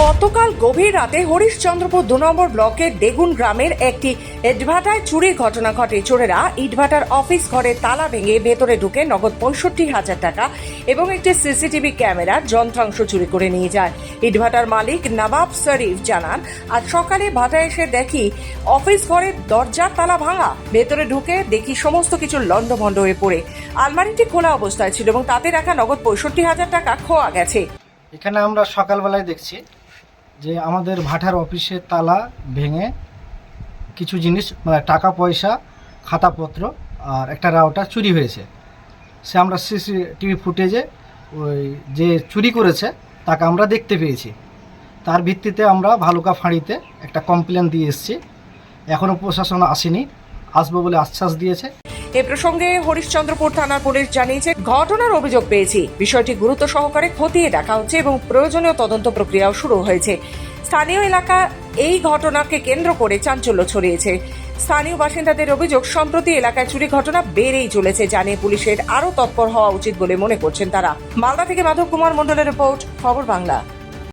গতকাল গভীর রাতে হরিশচন্দ্রপুর দু নম্বর ব্লকের দেগুন গ্রামের একটি ইটভাটায় চুরির ঘটনা ঘটে। চোরেরা ইটভাটার অফিস ঘরে তালা ভেঙে ভেতরে ঢুকে নগদ পঁয়ষট্টি হাজার টাকা এবং একটি সিসিটিভি ক্যামেরার যন্ত্রাংশ চুরি করে নিয়ে যায়। ইটভাটার মালিক নবাব শরীফ জানান, আজ সকালে ভাটায় এসে দেখি অফিস ঘরের দরজার তালা ভাঙা। ভেতরে ঢুকে দেখি সমস্ত কিছু লণ্ডভণ্ড হয়ে পড়ে। আলমারিটি খোলা অবস্থায় ছিল এবং তাতে রাখা নগদ পঁয়ষট্টি হাজার টাকা খোয়া গেছে। এখানে আমরা সকালবেলায় দেখছি যে আমাদের ভাটার অফিসের তালা ভেঙে কিছু জিনিস মানে টাকা পয়সা, খাতাপত্র আর একটা রাউটার চুরি হয়েছে। সে আমরা সিসিটিভি ফুটেজে ওই যে চুরি করেছে, তাকে আমরা দেখতে পেয়েছি। তার ভিত্তিতে আমরা ভালুকা ফাঁড়িতে একটা কমপ্লেন দিয়ে এসেছি। এখনও প্রশাসন আসেনি। আসব বলে আশ্বাস দিয়েছে। এ প্রসঙ্গে হরিশ্চন্দ্রপুর থানার পুলিশ জানিয়েছে, ঘটনার অভিযোগ পেয়েছি। বিষয়টি গুরুত্ব সহকারে খতিয়ে দেখা হচ্ছে এবং প্রয়োজনীয় তদন্ত প্রক্রিয়াও শুরু হয়েছে। স্থানীয় এলাকা এই ঘটনাকে কেন্দ্র করে চাঞ্চল্য ছড়িয়েছে। স্থানীয় বাসিন্দাদের অভিযোগ, সম্প্রতি এলাকায় চুরি ঘটনা বেড়েই চলেছে, জানিয়ে পুলিশের আরও তৎপর হওয়া উচিত বলে মনে করছেন তারা। মালদা থেকে মাধব কুমার মণ্ডলের রিপোর্ট, খবর বাংলা।